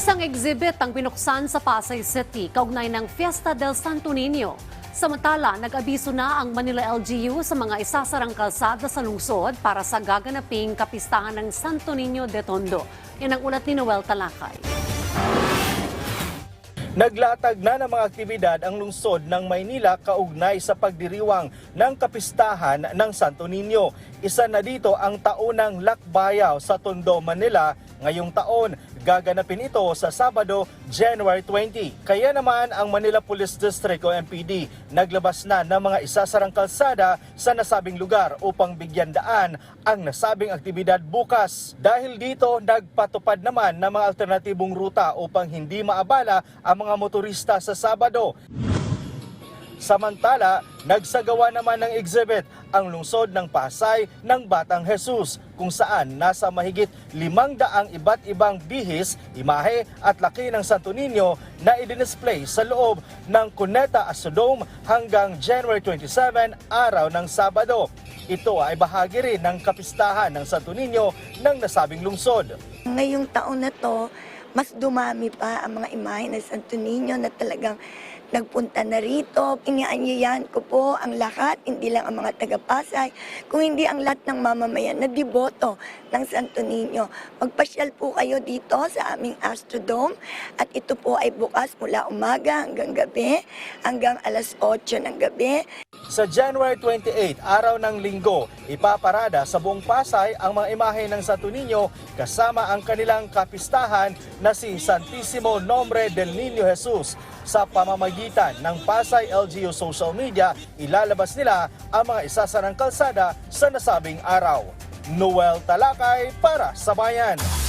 Isang exhibit ang binuksan sa Pasay City kaugnay ng Fiesta del Santo Niño. Samantala, nag-abiso na ang Manila LGU sa mga isasarang kalsada sa lungsod para sa gaganaping kapistahan ng Santo Niño de Tondo. Yan ang ulat ni Noel Talakay. Naglatag na ng mga aktibidad ang lungsod ng Maynila kaugnay sa pagdiriwang ng kapistahan ng Santo Niño. Isa na dito ang taunang lakbayaw sa Tondo, Manila ngayong taon. Gaganapin ito sa Sabado, January 20. Kaya naman ang Manila Police District o MPD naglabas na ng mga isasarang kalsada sa nasabing lugar upang bigyan daan ang nasabing aktibidad bukas. Dahil dito, nagpatupad naman ng mga alternatibong ruta upang hindi maabala ang mga motorista sa Sabado. Samantala, nagsagawa naman ng exhibit ang lungsod ng Pasay ng Batang Jesus kung saan nasa mahigit limang daang iba't ibang bihis, imahe at laki ng Santo Niño na ididisplay sa loob ng Cuneta Asodome hanggang January 27, araw ng Sabado. Ito ay bahagi rin ng kapistahan ng Santo Niño ng nasabing lungsod. Ngayong taon na to, mas dumami pa ang mga imahe ng Santo Niño na talagang nagpunta na rito. Inianyayan ko po ang lahat, hindi lang ang mga taga-Pasay, kung hindi ang lahat ng mamamayan na deboto ng Santo Niño. Magpasyal po kayo dito sa aming Astrodome at ito po ay bukas mula umaga hanggang gabi, hanggang alas 8 ng gabi. Sa January 28, araw ng linggo, ipaparada sa buong Pasay ang mga imahe ng Santo Niño kasama ang kanilang kapistahan na si Santissimo Nombre del Niño Jesus. Sa pamamagitan ng Pasay LGU social media, ilalabas nila ang mga isasarang kalsada sa nasabing araw. Noel Talakay para sa Bayan.